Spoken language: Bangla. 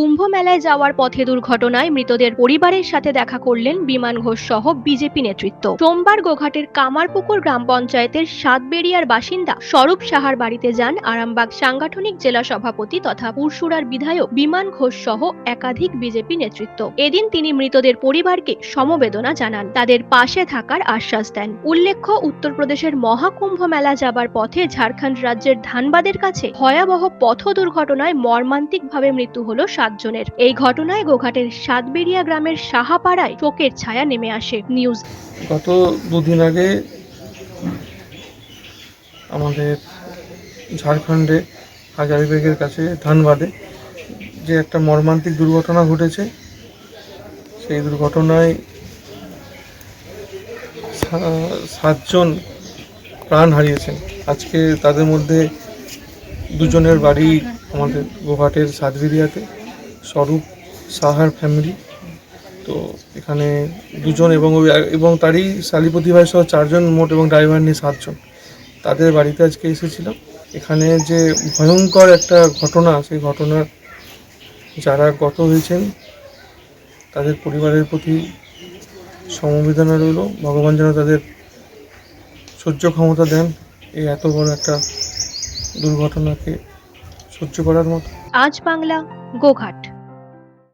কুম্ভ মেলায় যাওয়ার পথে দুর্ঘটনায় মৃতদের পরিবারের সাথে দেখা করলেন বিমান ঘোষ সহ বিজেপি নেতৃত্ব। সোমবার গোঘাটের কামারপুকুর গ্রাম পঞ্চায়েতের সাতবেড়িয়ার বাসিন্দা স্বরূপ সাহার বাড়িতে যান আরামবাগ সাংগঠনিক জেলা সভাপতি তথা পুরসুরার বিধায়ক বিমান ঘোষ সহ একাধিক বিজেপি নেতৃত্ব। এদিন তিনি মৃতদের পরিবারকে সমবেদনা জানান। তাদের পাশে থাকার আশ্বাস দেন। উল্লেখ্য, উত্তরপ্রদেশের মহাকুম্ভ মেলা যাবার পথে ঝাড়খণ্ড রাজ্যের ধানবাদের কাছে ভয়াবহ পথ দুর্ঘটনায় মর্মান্তিকভাবে মৃত্যু হলো সাতজনের। এই ঘটনায় গোঘাটের সাতবেড়িয়া গ্রামের সাহাপাড়ায় শোকের ছায়া নেমে আসে নিউজ। গত দুদিন আগে আমাদের ঝাড়খণ্ডে হাজারিবাগের কাছে ধানবাদে যে একটা মর্মান্তিক দুর্ঘটনা ঘটেছে, সেই দুর্ঘটনায় সাতজন প্রাণ হারিয়েছেন। আজকে তাদের মধ্যে দুজনের বাড়ি আমাদের গোঘাটের সাতবিরিয়াতে স্বরূপ সাহার ফ্যামিলি তো এখানে দুজন এবং এবং তারই শালিপতি ভাই সহ চারজন মোট এবং ড্রাইভার নিয়ে সাতজন। তাদের বাড়িতে আজকে এসেছিলাম। এখানে যে ভয়ঙ্কর একটা ঘটনা, সেই ঘটনার যারা গত হয়েছেন, তাদের পরিবারের প্রতি সমবেদনা রইল। ভগবান যেন তাদের সহ্য ক্ষমতা দেন এই এত বড় একটা দুর্ঘটনাকে সহ্য করার মতো। আজ বাংলা গোঘাট।